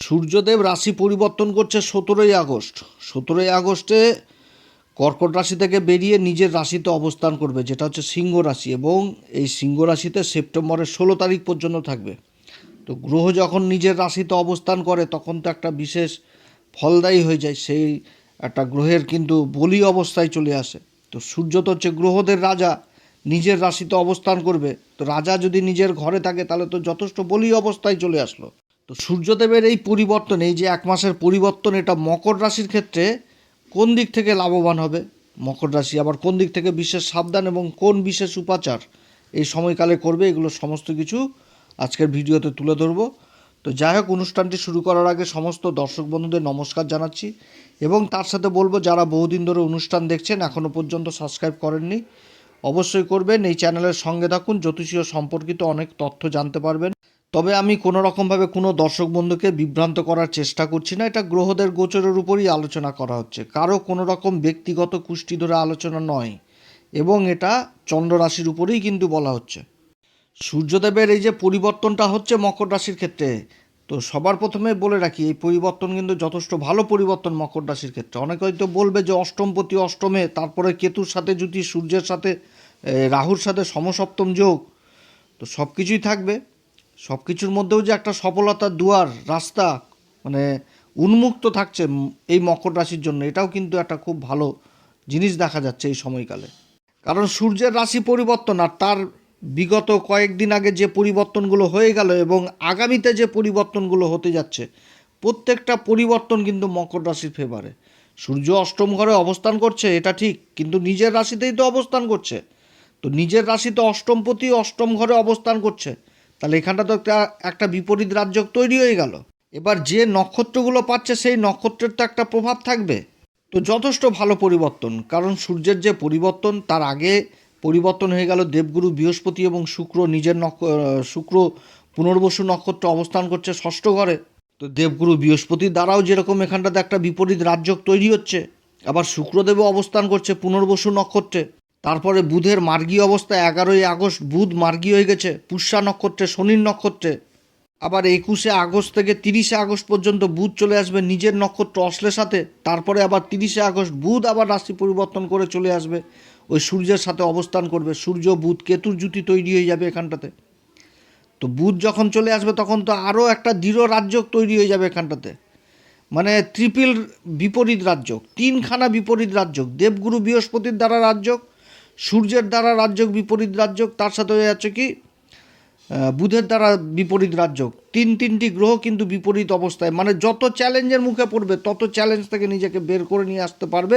সূর্যদেব রাশি পরিবর্তন করছে সতেরোই আগস্ট। সতেরোই আগস্টে কর্কট রাশি থেকে বেরিয়ে নিজের রাশিতে অবস্থান করবে, যেটা হচ্ছে সিংহ রাশি এবং এই সিংহ রাশিতে সেপ্টেম্বরের ষোলো তারিখ পর্যন্ত থাকবে। তো গ্রহ যখন নিজের রাশিতে অবস্থান করে, তখন তো একটা বিশেষ ফলদায়ী হয়ে যায়, সেই একটা গ্রহের কিন্তু বলি অবস্থায় চলে আসে। তো সূর্য তো হচ্ছে গ্রহদের রাজা, নিজের রাশিতে অবস্থান করবে। তো রাজা যদি নিজের ঘরে থাকে, তাহলে তো যথেষ্ট বলি অবস্থায় চলে আসলো। তো সূর্যদেবের এই পরিবর্তন, এই যে এক মাসের পরিবর্তন, এটা মকর রাশির ক্ষেত্রে কোন দিক থেকে লাভবান হবে? মকর রাশি আবার কোন দিক থেকে বিশেষ সাবধান এবং কোন বিশেষ উপাচার? এই সময়কালে করবে, এগুলো সমস্ত কিছু আজকের ভিডিওতে তুলে ধরবো। তো যাই হোক, অনুষ্ঠানটি শুরু করার আগে সমস্ত দর্শক বন্ধুদের নমস্কার জানাচ্ছি এবং তার সাথে বলব, যারা বহুদিন ধরে অনুষ্ঠান দেখছেন এখনও পর্যন্ত সাবস্ক্রাইব করেননি, অবশ্যই করবেন। এই চ্যানেলের সঙ্গে থাকুন, জ্যোতিষীয় সম্পর্কিত অনেক তথ্য জানতে পারবেন। তবে আমি কোনো রকমভাবে কোনো দর্শক বন্ধুকে বিভ্রান্ত করার চেষ্টা করছি না। এটা গ্রহদের গোচরের উপরই আলোচনা করা হচ্ছে। কারও কোনো রকম ব্যক্তিগত কুষ্টি ধরে আলোচনা নয় এবং এটা চন্দ্র রাশির উপরেই কিন্তু বলা হচ্ছে। সূর্যদেবের এই যে পরিবর্তনটা হচ্ছে মকর রাশির ক্ষেত্রে, তো সবার প্রথমে বলে রাখি, এই পরিবর্তন কিন্তু যথেষ্ট ভালো পরিবর্তন মকর রাশির ক্ষেত্রে। অনেকে হয়তো বলবে যে অষ্টমপতি, অষ্টমে, তারপরে কেতুর সাথে যদি সূর্যের সাথে রাহুর সাথে সমসপ্তম যোগ, তো সব কিছুই থাকবে। সব কিছুর মধ্যেও যে একটা সফলতার দুয়ার, রাস্তা মানে উন্মুক্ত থাকছে এই মকর রাশির জন্য, এটাও কিন্তু একটা খুব ভালো জিনিস দেখা যাচ্ছে এই সময়কালে। কারণ সূর্যের রাশি পরিবর্তন আর তার বিগত কয়েকদিন আগে যে পরিবর্তনগুলো হয়ে গেল এবং আগামীতে যে পরিবর্তনগুলো হতে যাচ্ছে, প্রত্যেকটা পরিবর্তন কিন্তু মকর রাশির ফেভারে সূর্য অষ্টম ঘরে অবস্থান করছে, এটা ঠিক, কিন্তু নিজের রাশিতেই তো অবস্থান করছে। তো নিজের রাশিতে অষ্টমপতি অষ্টম ঘরে অবস্থান করছে তাহলে এখানটা তো একটা একটা বিপরীত রাজ্য তৈরি হয়ে গেল। এবার যে নক্ষত্রগুলো পাচ্ছে, সেই নক্ষত্রের তো একটা প্রভাব থাকবে। তো যথেষ্ট ভালো পরিবর্তন, কারণ সূর্যের যে পরিবর্তন, তার আগে পরিবর্তন হয়ে গেল দেবগুরু, বৃহস্পতি এবং শুক্র নিজের নক্ষ শুক্র পুনর্বসু নক্ষত্র অবস্থান করছে ষষ্ঠ ঘরে। তো দেবগুরু বৃহস্পতির দ্বারাও যেরকম এখানটাতে একটা বিপরীত রাজ্য তৈরি হচ্ছে, আবার শুক্রদেবও অবস্থান করছে পুনর্বসু নক্ষত্রে। তারপরে বুধের মার্গী অবস্থা এগারোই আগস্ট, বুধ মার্গী হয়ে গেছে, পুষ্যা নক্ষত্রে, শনির নক্ষত্রে। আবার একুশে আগস্ট থেকে তিরিশে আগস্ট পর্যন্ত বুধ চলে আসবে নিজের নক্ষত্র অশ্লের সাথে, তারপরে আবার তিরিশে আগস্ট, বুধ আবার রাশি পরিবর্তন করে চলে আসবে, ওই সূর্যের সাথে অবস্থান করবে। সূর্য, বুধ, কেতুর জুতি তৈরি হয়ে যাবে এখানটাতে। তো বুধ যখন চলে আসবে তখন তো আরও একটা দৃঢ় রাজ্য তৈরি হয়ে যাবে এখানটাতে। মানে ত্রিপিল বিপরীত রাজ্য, তিনখানা বিপরীত রাজ্য, দেবগুরু বৃহস্পতির দ্বারা রাজ্য সূর্যের দ্বারা রাজ্য বিপরীত রাজ্য তার সাথে হয়ে যাচ্ছে কি? বুধের দ্বারা বিপরীত রাজ্য তিন তিনটি গ্রহ কিন্তু বিপরীত অবস্থায়। মানে যত চ্যালেঞ্জের মুখে পড়বে, তত চ্যালেঞ্জ থেকে নিজেকে বের করে নিয়ে আসতে পারবে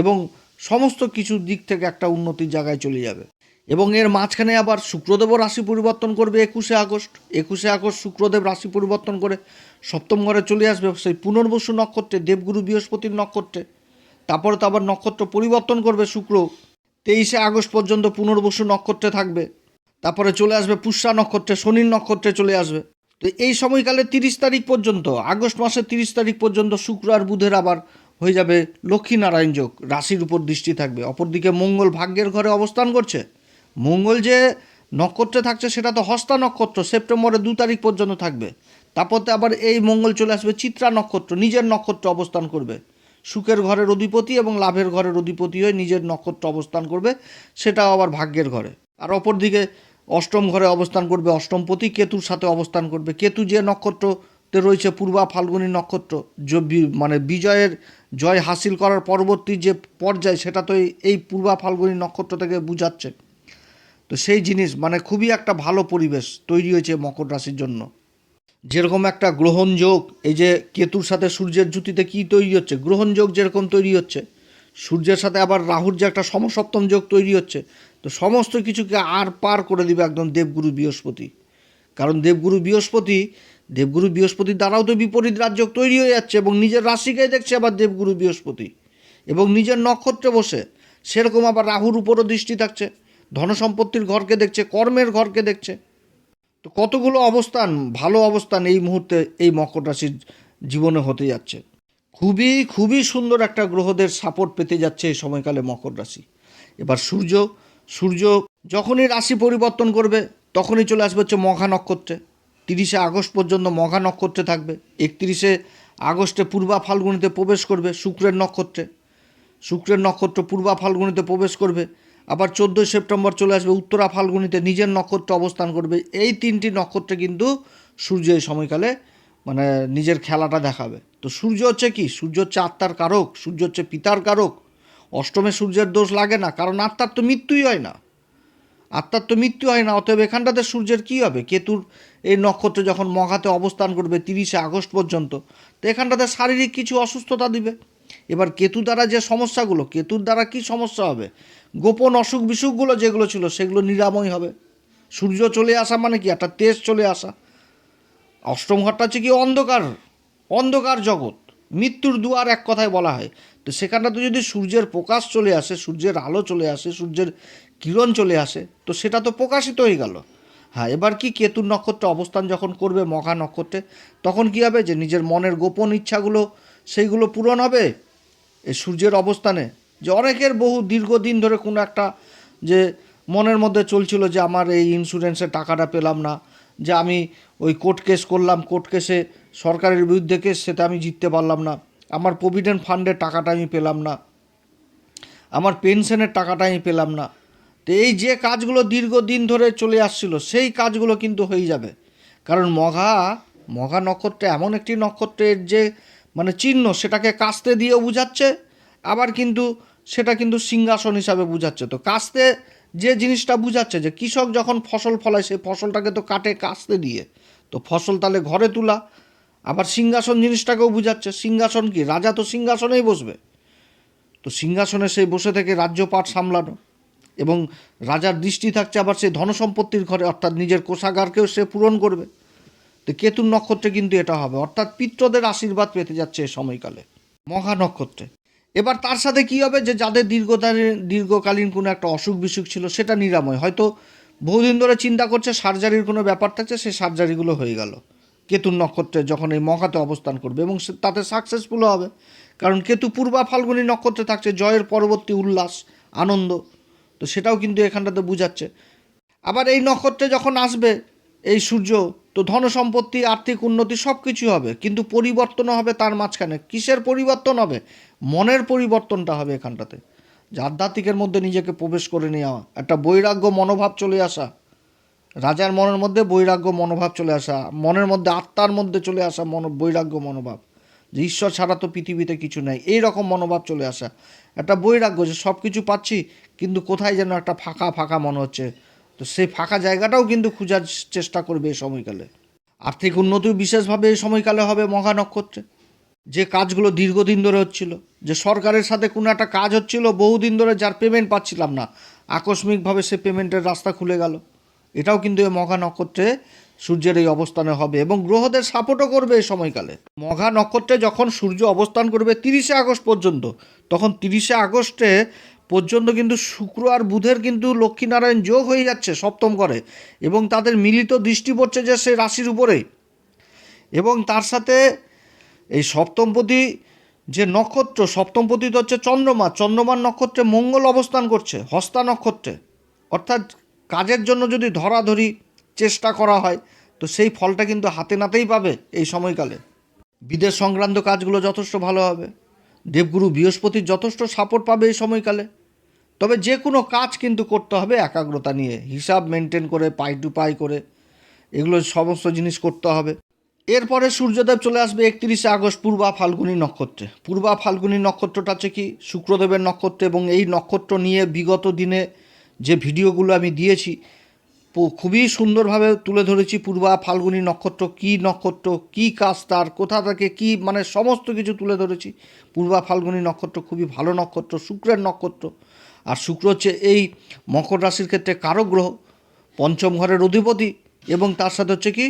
এবং সমস্ত কিছু দিক থেকে একটা উন্নতির জায়গায় চলে যাবে। এবং এর মাঝখানে আবার শুক্রদেবও রাশি পরিবর্তন করবে একুশে আগস্ট। একুশে আগস্ট শুক্রদেব রাশি পরিবর্তন করে সপ্তম ঘরে চলে আসবে। সেই পুনর্বসু নক্ষত্রে, দেবগুরু বৃহস্পতির নক্ষত্রে। তারপরে তো আবার নক্ষত্র পরিবর্তন করবে শুক্র। তেইশে আগস্ট পর্যন্ত পুনর্বসু নক্ষত্রে থাকবে। তারপরে চলে আসবে পুষ্যা নক্ষত্রে, শনির নক্ষত্রে চলে আসবে। তো এই সময়কালে তিরিশ তারিখ পর্যন্ত, আগস্ট মাসের তিরিশ তারিখ পর্যন্ত শুক্র আর বুধের আবার হয়ে যাবে লক্ষ্মীনারায়ণ যোগ, রাশির উপর দৃষ্টি থাকবে। অপরদিকে মঙ্গল ভাগ্যের ঘরে অবস্থান করছে। মঙ্গল যে নক্ষত্রে থাকছে সেটা তো হস্তা নক্ষত্র, সেপ্টেম্বরের দু তারিখ পর্যন্ত থাকবে। তারপরে আবার এই মঙ্গল চলে আসবে চিত্রা নক্ষত্র, নিজের নক্ষত্র অবস্থান করবে। সুখের ঘরের অধিপতি এবং লাভের ঘরের অধিপতি হয়ে নিজের নক্ষত্র অবস্থান করবে, সেটাও আবার ভাগ্যের ঘরে। আর অপরদিকে অষ্টম ঘরে অবস্থান করবে অষ্টমপতি, কেতুর সাথে অবস্থান করবে। কেতু যে নক্ষত্রতে রয়েছে, পূর্বা ফাল্গুনী নক্ষত্র মানে বিজয়ের জয় হাসিল করার পরবর্তী যে পর্যায়, সেটা তো এই পূর্বা ফাল্গুনী নক্ষত্র থেকে বুঝাচ্ছে। তো সেই জিনিস মানে খুবই একটা ভালো পরিবেশ তৈরি হয়েছে মকর রাশির জন্য। যেরকম একটা গ্রহণযোগ এই যে কেতুর সাথে সূর্যের জুতিতে কী তৈরি হচ্ছে? গ্রহণযোগ যেরকম তৈরি হচ্ছে, সূর্যের সাথে আবার রাহুর যে একটা সমসপ্তম যোগ তৈরি হচ্ছে, তো সমস্ত কিছুকে আর পার করে দিবে একদম দেবগুরু বৃহস্পতি। কারণ দেবগুরু বৃহস্পতি, দেবগুরু বৃহস্পতির দ্বারাও তো বিপরীত রাজ্য তৈরি হয়ে যাচ্ছে এবং নিজের রাশিকেই দেখছে আবার দেবগুরু বৃহস্পতি। এবং নিজের নক্ষত্রে বসে সেরকম আবার রাহুর উপরও দৃষ্টি থাকছে, ধনসম্পত্তির ঘরকে দেখছে, কর্মের ঘরকে দেখছে। তো কতগুলো অবস্থান, ভালো অবস্থান এই মুহূর্তে এই মকর রাশির জীবনে হতে যাচ্ছে? খুবই খুবই সুন্দর একটা গ্রহদের সাপোর্ট পেতে যাচ্ছে এই সময়কালে মকর রাশি। এবার সূর্য সূর্য যখনই রাশি পরিবর্তন করবে, তখনই চলে আসবে হচ্ছে মঘা নক্ষত্রে। তিরিশে আগস্ট পর্যন্ত মঘা নক্ষত্রে থাকবে, একত্রিশে আগস্টে পূর্বা ফাল্গুনিতে প্রবেশ করবে শুক্রের নক্ষত্রে। শুক্রের নক্ষত্র পূর্বা ফাল্গুনিতে প্রবেশ করবে আবার চোদ্দোই সেপ্টেম্বর চলে আসবে, উত্তরা ফাল্গুনিতে নিজের নক্ষত্রে অবস্থান করবে। এই তিনটি নক্ষত্রে কিন্তু সূর্য এই সময়কালে মানে নিজের খেলাটা দেখাবে। তো সূর্য হচ্ছে কি? সূর্য হচ্ছে আত্মার কারক, সূর্য হচ্ছে পিতার কারক। অষ্টমে সূর্যের দোষ লাগে না, কারণ আত্মার তো মৃত্যুই হয় না। আত্মার তো মৃত্যু হয় না, অতএব এখানটাতে সূর্যের কী হবে? কেতুর এই নক্ষত্র যখন মঘাতে অবস্থান করবে তিরিশে আগস্ট পর্যন্ত, তো এখানটাতে শারীরিক কিছু অসুস্থতা দিবে। এবার কেতু দ্বারা যে সমস্যাগুলো, কেতুর দ্বারা কি সমস্যা হবে? গোপন অসুখ বিসুখগুলো যেগুলো ছিল, সেগুলো নিরাময় হবে। সূর্য চলে আসা মানে কি? একটা তেজ চলে আসা। অষ্টম ঘরটা হচ্ছে কি অন্ধকার অন্ধকার জগৎ। মৃত্যুর দুয়ার এক কথায় বলা হয়। তো সেখানটাতে যদি সূর্যের প্রকাশ চলে আসে, সূর্যের আলো চলে আসে, সূর্যের কিরণ চলে আসে, তো সেটা তো প্রকাশিত হয়ে গেল। হ্যাঁ এবার কি কেতুর নক্ষত্র অবস্থান যখন করবে মঘা নক্ষত্রে, তখন কি হবে? যে নিজের মনের গোপন ইচ্ছাগুলো, সেইগুলো পূরণ হবে? এই সূর্যের অবস্থানে, যে অনেকের বহু দীর্ঘদিন ধরে কোনো একটা যে মনের মধ্যে চলছিল যে আমার এই ইন্স্যুরেন্সের টাকাটা পেলাম না, যে আমি ওই কোর্ট কেস করলাম কোর্ট কেসে সরকারের বিরুদ্ধে কেস সেটা আমি জিততে পারলাম না, আমার প্রভিডেন্ট ফান্ডের টাকাটা আমি পেলাম না, আমার পেনশনের টাকাটা আমি পেলাম না। তো এই যে কাজগুলো দীর্ঘদিন ধরে চলে আসছিল, সেই কাজগুলো কিন্তু হয়ে যাবে। কারণ মঘা মঘা নক্ষত্রে এমন একটি নক্ষত্রের যে মানে চিহ্ন সেটাকে কাস্তে দিয়েও বুঝাচ্ছে, আবার কিন্তু সেটা কিন্তু সিংহাসন হিসাবে বুঝাচ্ছে। তো কাস্তে যে জিনিসটা বুঝাচ্ছে যে কৃষক যখন ফসল ফলায় সেই ফসলটাকে তো কাটে কাস্তে দিয়ে। তো ফসল তাহলে ঘরে তোলা, আবার সিংহাসন জিনিসটাকেও বুঝাচ্ছে। সিংহাসন কি? রাজা তো সিংহাসনেই বসবে। তো সিংহাসনে সেই বসে থেকে রাজ্যপাট সামলানো এবং রাজার দৃষ্টি থাকছে আবার সেই ধনসম্পত্তির ঘরে, অর্থাৎ নিজের কোষাগারকেও সে পূরণ করবে। তো কেতুর নক্ষত্রে কিন্তু এটা হবে। অর্থাৎ পিত্রদের আশীর্বাদ পেতে যাচ্ছে এই সময়কালে, মহা নক্ষত্রে। এবার তার সাথে কি হবে যে যাদের দীর্ঘকালীন দীর্ঘকালীন কোনো একটা অসুখ বিসুখ ছিল সেটা নিরাময়। হয়তো বহুদিন ধরে চিন্তা করছে, সার্জারির কোনো ব্যাপার থাকছে, সেই সার্জারিগুলো হয়ে গেল। কেতুর নক্ষত্রে যখন এই মহাতে অবস্থান করবে এবং তাতে সাকসেসফুল হবে। কারণ কেতু পূর্বা ফাল্গুনী নক্ষত্রে থাকছে, জয়ের পরবর্তী উল্লাস, আনন্দ। তো সেটাও কিন্তু এখানটাতে বুঝাচ্ছে। আবার এই নক্ষত্রে যখন আসবে এই সূর্য তো ধন সম্পত্তি, আর্থিক উন্নতি সব কিছু হবে, কিন্তু পরিবর্তন হবে তার মাঝখানে। কিসের পরিবর্তন হবে? মনের পরিবর্তনটা হবে এখানটাতে। যে আধ্যাত্মিকের মধ্যে নিজেকে প্রবেশ করে নেওয়া একটা বৈরাগ্য মনোভাব চলে আসা। রাজার মনের মধ্যে বৈরাগ্য মনোভাব চলে আসা, মনের মধ্যে আত্মার মধ্যে চলে আসা মন বৈরাগ্য মনোভাব। যে ঈশ্বর ছাড়া তো পৃথিবীতে কিছু নেই এই রকম মনোভাব চলে আসা। একটা বৈরাগ্য যে সব কিছু পাচ্ছি, কিন্তু কোথায় যেন একটা ফাঁকা ফাঁকা মনে হচ্ছে। তো সেই ফাঁকা জায়গাটাও কিন্তু খোঁজার চেষ্টা করবে এই সময়কালে। আর্থিক উন্নতিও বিশেষভাবে এই সময়কালে হবে মহা নক্ষত্রে। যে কাজগুলো দীর্ঘদিন ধরে হচ্ছিল, যে সরকারের সাথে কোনো একটা কাজ হচ্ছিল, বহুদিন ধরে যার পেমেন্ট পাচ্ছিলাম না, আকস্মিকভাবে সে পেমেন্টের রাস্তা খুলে গেল। এটাও কিন্তু এই মঘা নক্ষত্রে সূর্যের এই অবস্থানে হবে এবং গ্রহদের সাপোর্টও করবে এই সময়কালে। মঘা নক্ষত্রে যখন সূর্য অবস্থান করবে তিরিশে আগস্ট পর্যন্ত, তখন তিরিশে আগস্টে পর্যন্ত কিন্তু শুক্র আর বুধের কিন্তু লক্ষ্মীনারায়ণ যোগ হয়ে যাচ্ছে সপ্তম করে এবং তাদের মিলিত দৃষ্টি পড়ছে যে সে রাশির উপরেই। এবং তার সাথে এই সপ্তমপতি যে নক্ষত্র, সপ্তমপতি তো হচ্ছে চন্দ্রমা, চন্দ্রমার নক্ষত্রে মঙ্গল অবস্থান করছে, হস্তা নক্ষত্রে। অর্থাৎ কাজের জন্য যদি ধরাধরি চেষ্টা করা হয়, তো সেই ফলটা কিন্তু হাতে নাতেই পাবে এই সময়কালে। বিদেশ সংক্রান্ত কাজগুলো যথেষ্ট ভালো হবে। দেবগুরু বৃহস্পতির যথেষ্ট সাপোর্ট পাবে এই সময়কালে। তবে যে কোনো কাজ কিন্তু করতে হবে একাগ্রতা নিয়ে, হিসাব মেনটেন করে, পাই টু পাই করে, এগুলো সমস্ত জিনিস করতে হবে। এরপরে সূর্যদেব চলে আসবে একত্রিশে আগস্ট পূর্বা ফাল্গুনী নক্ষত্রে। পূর্বা ফাল্গুনী নক্ষত্রটা হচ্ছে কি? শুক্রদেবের নক্ষত্র এবং এই নক্ষত্র নিয়ে বিগত দিনে যে ভিডিওগুলো আমি দিয়েছি খুবই সুন্দরভাবে তুলে ধরেছি পূর্বা ফাল্গুনী নক্ষত্র, কি নক্ষত্র, কি কাজ তার, কোথা থেকে কি মানে সমস্ত কিছু তুলে ধরেছি। পূর্বা ফাল্গুনী নক্ষত্র খুবই ভালো নক্ষত্র, শুক্রের নক্ষত্র। আর শুক্র হচ্ছে এই মকর রাশির ক্ষেত্রে কারক গ্রহ, পঞ্চম ঘরের অধিপতি এবং তার সাথে হচ্ছে কি,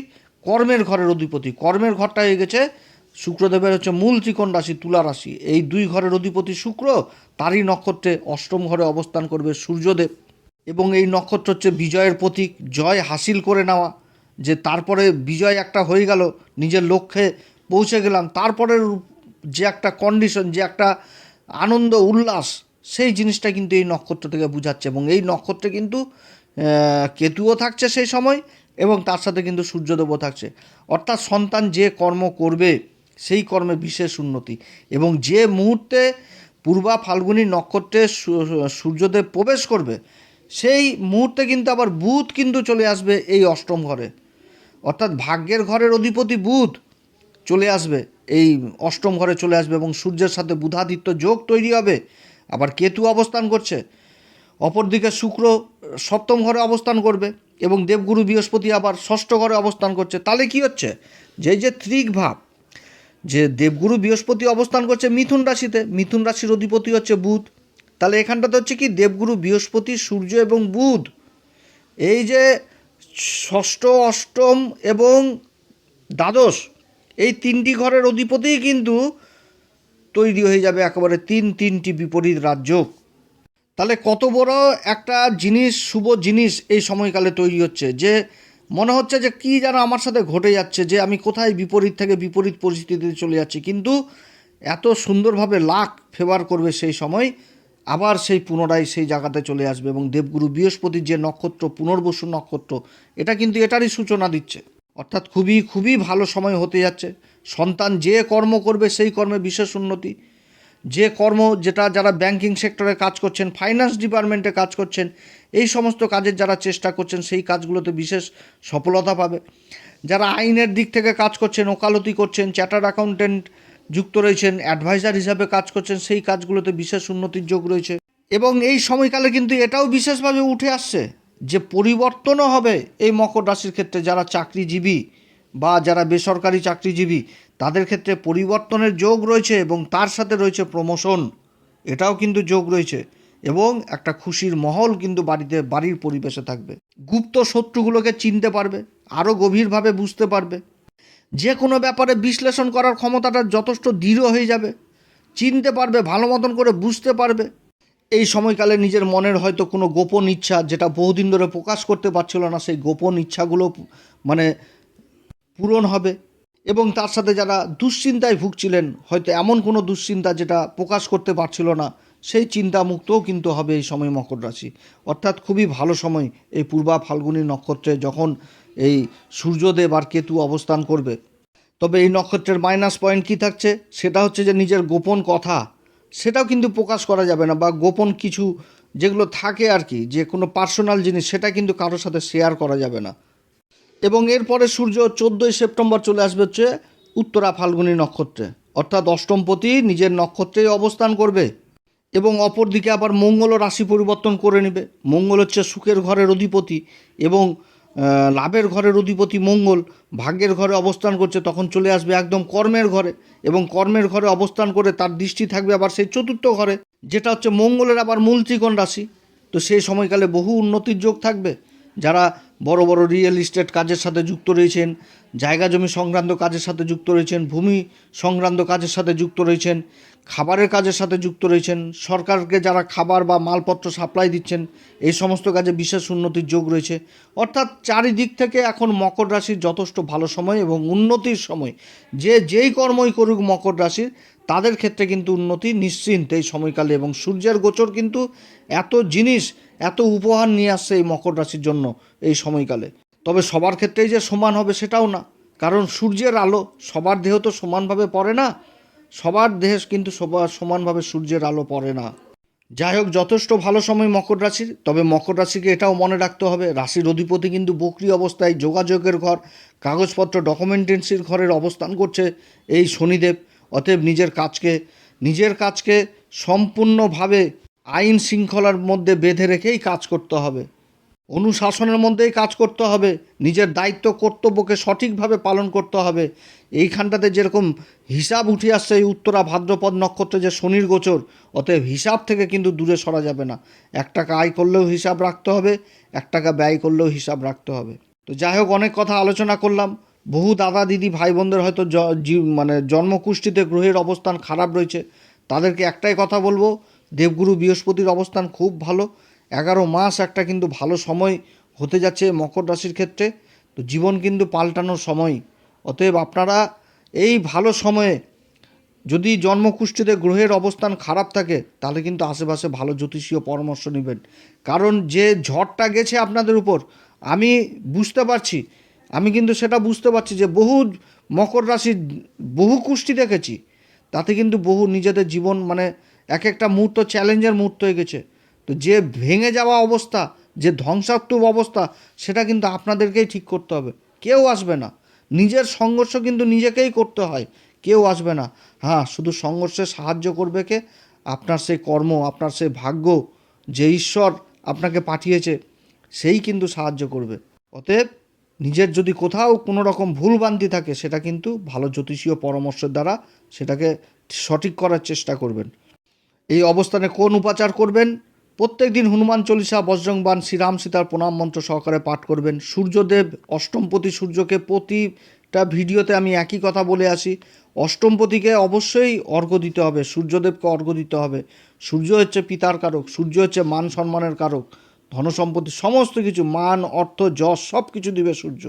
কর্মের ঘরের অধিপতি। কর্মের ঘরটা হয়ে গেছে, শুক্রদেবের হচ্ছে মূল ত্রিকোণ রাশি, তুলা রাশি। এই দুই ঘরের অধিপতি শুক্র, তারই নক্ষত্রে অষ্টম ঘরে অবস্থান করবে সূর্যদেব। এবং এই নক্ষত্র হচ্ছে বিজয়ের প্রতীক, জয় হাসিল করে নেওয়া। যে তারপরে বিজয় একটা হয়ে গেল, নিজের লক্ষ্যে পৌঁছে গেলাম। তারপরের যে একটা কন্ডিশন যে একটা আনন্দ, উল্লাস, সেই জিনিসটা কিন্তু এই নক্ষত্র থেকে বোঝাচ্ছে। এবং এই নক্ষত্রে কিন্তু কেতুও থাকছে সেই সময় এবং তার সাথে কিন্তু সূর্যদেব থাকছে। অর্থাৎ সন্তান যে কর্ম করবে, সেই কর্মে বিশেষ উন্নতি। এবং যে মুহূর্তে পূর্বা ফাল্গুনী নক্ষত্রে সূর্যদেব প্রবেশ করবে সেই মুহূর্তে কিন্তু আবার বুধ কিন্তু চলে আসবে এই অষ্টম ঘরে। অর্থাৎ ভাগ্যের ঘরের অধিপতি বুধ চলে আসবে, এই অষ্টম ঘরে চলে আসবে এবং সূর্যের সাথে বুধাদিত্য যোগ তৈরি হবে। আবার কেতু অবস্থান করছে, অপরদিকে শুক্র সপ্তম ঘরে অবস্থান করবে এবং দেবগুরু বৃহস্পতি আবার ষষ্ঠ ঘরে অবস্থান করছে। তাহলে কি হচ্ছে? যে যে ত্রিক ভাব, যে দেবগুরু বৃহস্পতি অবস্থান করছে মিথুন রাশিতে, মিথুন রাশির অধিপতি হচ্ছে বুধ। তাহলে এখানটাতে হচ্ছে কি দেবগুরু, বৃহস্পতি, সূর্য এবং বুধ। এই যে ষষ্ঠ, অষ্টম এবং দ্বাদশ, এই তিনটি ঘরের অধিপতিই কিন্তু তৈরি হয়ে যাবে একেবারে তিন তিনটি বিপরীত রাজ্য। তাহলে কত বড় একটা জিনিস, শুভ জিনিস এই সময়কালে তৈরি হচ্ছে যে মনে হচ্ছে যে কী যেন আমার সাথে ঘটে যাচ্ছে যে আমি কোথায় বিপরীত থেকে বিপরীত পরিস্থিতিতে চলে যাচ্ছি। কিন্তু এত সুন্দরভাবে লাখ ফেভার করবে সেই সময় আবার সেই পুনরায় সেই জায়গাতে চলে আসবে এবং দেবগুরু বৃহস্পতির যে নক্ষত্র পুনর্বসু নক্ষত্র, এটা কিন্তু এটারই সূচনা দিচ্ছে। অর্থাৎ খুবই খুবই ভালো সময় হতে যাচ্ছে। সন্তান যে কর্ম করবে সেই কর্মে বিশেষ উন্নতি। যে কর্ম যেটা যারা ব্যাংকিং সেক্টরে কাজ করছেন ফাইন্যান্স ডিপার্টমেন্টে কাজ করছেন, এই সমস্ত কাজের যারা চেষ্টা করছেন, সেই কাজগুলোতে বিশেষ সফলতা পাবে। যারা আইনের দিক থেকে কাজ করছেন, ওকালতি করছেন চ্যাটার্ড অ্যাকাউন্টেন্ট যুক্ত রয়েছেন অ্যাডভাইজার হিসাবে কাজ করছেন, সেই কাজগুলোতে বিশেষ উন্নতির যোগ রয়েছে। এবং এই সময়কালে কিন্তু এটাও বিশেষভাবে উঠে আসছে যে পরিবর্তনও হবে এই মকর রাশির ক্ষেত্রে। যারা চাকরিজীবী বা যারা বেসরকারি চাকরিজীবী, তাদের ক্ষেত্রে পরিবর্তনের যোগ রয়েছে এবং তার সাথে রয়েছে প্রমোশন এটাও কিন্তু যোগ রয়েছে এবং একটা খুশির মহল কিন্তু বাড়িতে, বাড়ির পরিবেশে থাকবে। গুপ্ত শত্রুগুলোকে চিনতে পারবে, আরও গভীরভাবে বুঝতে পারবে। যে কোনো ব্যাপারে বিশ্লেষণ করার ক্ষমতাটা যথেষ্ট দৃঢ় হয়ে যাবে। চিনতে পারবে, ভালো মতন করে বুঝতে পারবে। এই সময়কালে নিজের মনের হয়তো কোনো গোপন ইচ্ছা যেটা বহুদিন ধরে প্রকাশ করতে পারছিল না, সেই গোপন ইচ্ছাগুলো মানে পূরণ হবে। এবং তার সাথে যারা দুশ্চিন্তায় ভুগছিলেন, হয়তো এমন কোনো দুশ্চিন্তা যেটা প্রকাশ করতে পারছিল না, সেই চিন্তা মুক্তও কিন্তু হবে এই সময় মকর রাশি। অর্থাৎ খুবই ভালো সময় এই পূর্বা ফাল্গুনী নক্ষত্রে যখন এই সূর্যদেব আর কেতু অবস্থান করবে। তবে এই নক্ষত্রের মাইনাস পয়েন্ট কী থাকছে? সেটা হচ্ছে যে নিজের গোপন কথা। সেটাও কিন্তু প্রকাশ করা যাবে না বা গোপন কিছু যেগুলো থাকে আর কি, যে কোনো পার্সোনাল জিনিস, সেটা কিন্তু কারোর সাথে শেয়ার করা যাবে না। এবং এরপরে সূর্য চোদ্দোই সেপ্টেম্বর চলে আসবে হচ্ছে উত্তরা ফাল্গুনী নক্ষত্রে। অর্থাৎ অষ্টমপতি নিজের নক্ষত্রেই অবস্থান করবে এবং অপরদিকে আবার মঙ্গলও রাশি পরিবর্তন করে নেবে। মঙ্গল হচ্ছে সুখের ঘরের অধিপতি এবং লাভের ঘরের অধিপতি মঙ্গল ভাগ্যের ঘরে অবস্থান করছে, তখন চলে আসবে একদম কর্মের ঘরে এবং কর্মের ঘরে অবস্থান করে তার দৃষ্টি থাকবে আবার সেই চতুর্থ ঘরে, যেটা হচ্ছে মঙ্গলের আবার মূল ত্রিকোণ রাশি। তো সেই সময়কালে বহু উন্নতির যোগ থাকবে। যারা বড় বড় রিয়েল ইস্টেট কাজের সাথে যুক্ত রয়েছেন, জায়গা জমি সংক্রান্ত কাজের সাথে যুক্ত রয়েছেন, ভূমি সংক্রান্ত কাজের সাথে যুক্ত রয়েছেন খাবারের কাজের সাথে যুক্ত রয়েছেন, সরকারকে যারা খাবার বা মালপত্র সাপ্লাই দিচ্ছেন, এই সমস্ত কাজে বিশেষ উন্নতির যোগ রয়েছে। অর্থাৎ চারিদিক থেকে এখন মকর রাশির যথেষ্ট ভালো সময় এবং উন্নতির সময়। যে যেই কর্মই করুক মকর রাশির, তাদের ক্ষেত্রে কিন্তু উন্নতি নিশ্চিন্ত এই সময়কালে এবং সূর্যের গোচর কিন্তু এত জিনিস, এত উপহার নিয়ে আসছে এই মকর রাশির জন্য এই সময়কালে। তবে সবার ক্ষেত্রেই যে সমান হবে সেটাও না। কারণ সূর্যের আলো সবার দেহ তো সমানভাবে পড়ে না। সবার দেহে কিন্তু সবার সমানভাবে সূর্যের আলো পড়ে না। যাই হোক, যথেষ্ট ভালো সময় মকর রাশির, তবে মকর রাশিকে এটাও মনে রাখতে হবে, রাশির অধিপতি কিন্তু বকরি অবস্থায় যোগাযোগের ঘর, কাগজপত্র, ডকুমেন্টেন্সির ঘরের অবস্থান করছে এই শনিদেব। অতএব নিজের কাজকে নিজের কাজকে সম্পূর্ণভাবে আইন শৃঙ্খলার মধ্যে বেঁধে রেখেই কাজ করতে হবে। অনুশাসনের মধ্যেই কাজ করতে হবে, নিজের দায়িত্ব, কর্তব্যকে সঠিকভাবে পালন করতে হবে। এইখানটাতে যেরকম হিসাব উঠে আসছে, এই উত্তরা ভাদ্রপদ নক্ষত্রে যে শনির গোচর, অতএব হিসাব থেকে কিন্তু দূরে সরা যাবে না। এক টাকা আয় করলেও হিসাব রাখতে হবে, এক টাকা ব্যয় করলেও হিসাব রাখতে হবে। তো যাই হোক, অনেক কথা আলোচনা করলাম। বহু দাদা, দিদি, ভাই বোনদের হয়তো মানে জন্মকুষ্ঠিতে গ্রহের অবস্থান খারাপ রয়েছে, তাদেরকে একটাই কথা বলব, দেবগুরু বৃহস্পতির অবস্থান খুব ভালো। এগারো মাস একটা কিন্তু ভালো সময় হতে যাচ্ছে মকর রাশির ক্ষেত্রে। তো জীবন কিন্তু পাল্টানোর সময়। অতএব আপনারা এই ভালো সময়ে যদি জন্মকুষ্ঠিতে গ্রহের অবস্থান খারাপ থাকে, তাহলে কিন্তু আশেপাশে ভালো জ্যোতিষীয় পরামর্শ নেবেন। কারণ যে ঝড়টা গেছে আপনাদের উপর, আমি বুঝতে পারছি, আমি কিন্তু সেটা বুঝতে পারছি যে বহু মকর রাশির বহু কুষ্টি দেখেছি। তাতে কিন্তু বহু নিজেদের জীবন মানে এক একটা মুহূর্ত চ্যালেঞ্জের মুহূর্ত হয়ে গেছে। তো যে ভেঙে যাওয়া অবস্থা, যে ধ্বংসাত্মক অবস্থা, সেটা কিন্তু আপনাদেরকেই ঠিক করতে হবে। কেউ আসবে না। নিজের সংঘর্ষ কিন্তু নিজেকেই করতে হয়। কেউ আসবে না। হ্যাঁ শুধু সংঘর্ষে সাহায্য করবে কে? আপনার সেই কর্ম, আপনার সেই ভাগ্য, যে ঈশ্বর আপনাকে পাঠিয়েছে, সেই কিন্তু সাহায্য করবে। অতএব নিজের যদি কোথাও কোনো রকম ভুল ভুলভ্রান্তি থাকে, সেটা কিন্তু ভালো জ্যোতিষীয় পরামর্শের দ্বারা সেটাকে সঠিক করার চেষ্টা করবেন। এই অবস্থানে কোন উপাচার করবেন? প্রত্যেক দিন হনুমান চল্লিশা বজ্রংবান শ্রীরাম সীতার প্রণাম মন্ত্র সহকারে পাঠ করবেন। সূর্যদেব অষ্টমপতি সূর্যকে প্রতিটা ভিডিওতে আমি একই কথা বলে আসি। অষ্টমপতিকে অবশ্যই অর্ঘ্য দিতে হবে, সূর্যদেবকে অর্ঘ্য দিতে হবে। সূর্য হচ্ছে পিতার কারক, সূর্য হচ্ছে মান সম্মানের কারক, ধনসম্পত্তি, সমস্ত কিছু, মান, অর্থ, যশ সব কিছু দিবে সূর্য।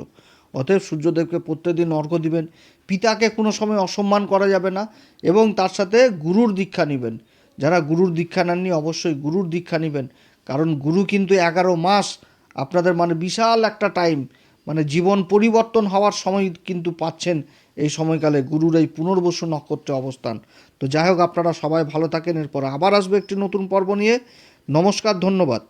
অতএব সূর্যদেবকে প্রত্যেকদিন অর্ঘ্য দিবেন। পিতাকে কোনো সময় অসম্মান করা যাবে না এবং তার সাথে গুরুর দীক্ষা নেবেন। যারা গুরুর দীক্ষা নেননি অবশ্যই গুরুর দীক্ষা নেবেন। কারণ গুরু কিন্তু এগারো মাস আপনাদের মানে বিশাল একটা টাইম মানে জীবন পরিবর্তন হওয়ার সময় কিন্তু পাচ্ছেন এই সময়কালে গুরুর এই পুনর্বসু নক্ষত্রে অবস্থান। তো যাই হোক, আপনারা সবাই ভালো থাকেন, এরপর আবার আসবে একটি নতুন পর্ব নিয়ে। নমস্কার, ধন্যবাদ।